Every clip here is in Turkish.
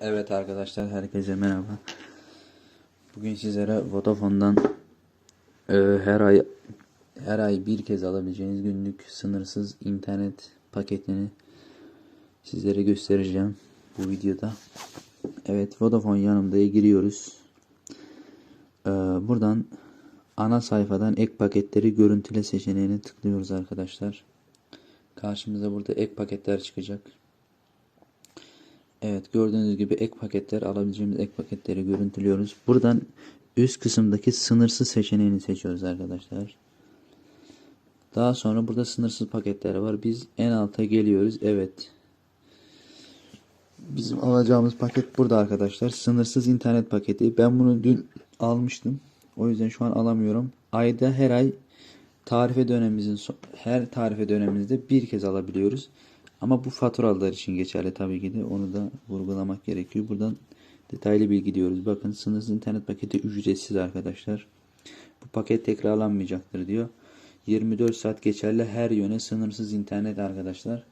Evet arkadaşlar herkese merhaba. Bugün sizlere Vodafone'dan e, her ay her ay bir kez alabileceğiniz günlük sınırsız internet paketini sizlere göstereceğim bu videoda. Evet Vodafone yanımda'ya giriyoruz. E, buradan ana sayfadan ek paketleri görüntüle seçeneğine tıklıyoruz arkadaşlar. Karşımıza burada ek paketler çıkacak. Evet gördüğünüz gibi ek paketler alabileceğimiz ek paketleri görüntülüyoruz. Buradan üst kısımdaki sınırsız seçeneğini seçiyoruz arkadaşlar. Daha sonra burada sınırsız paketler var. Biz en alta geliyoruz. Evet. Bizim alacağımız paket burada arkadaşlar. Sınırsız internet paketi. Ben bunu dün almıştım. O yüzden şu an alamıyorum. Ayda her ay tarife dönemimizin her tarife dönemimizde bir kez alabiliyoruz. Ama bu faturalar için geçerli tabii ki de onu da vurgulamak gerekiyor. Buradan detaylı bilgi diyoruz. Bakın sınırsız internet paketi ücretsiz arkadaşlar. Bu paket tekrarlanmayacaktır diyor. 24 saat geçerli her yöne sınırsız internet arkadaşlar.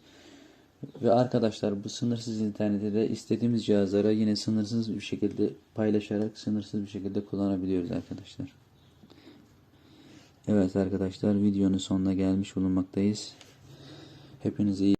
Ve arkadaşlar bu sınırsız interneti de istediğimiz cihazlara yine sınırsız bir şekilde paylaşarak sınırsız bir şekilde kullanabiliyoruz arkadaşlar. Evet arkadaşlar videonun sonuna gelmiş bulunmaktayız. Hepinize iyi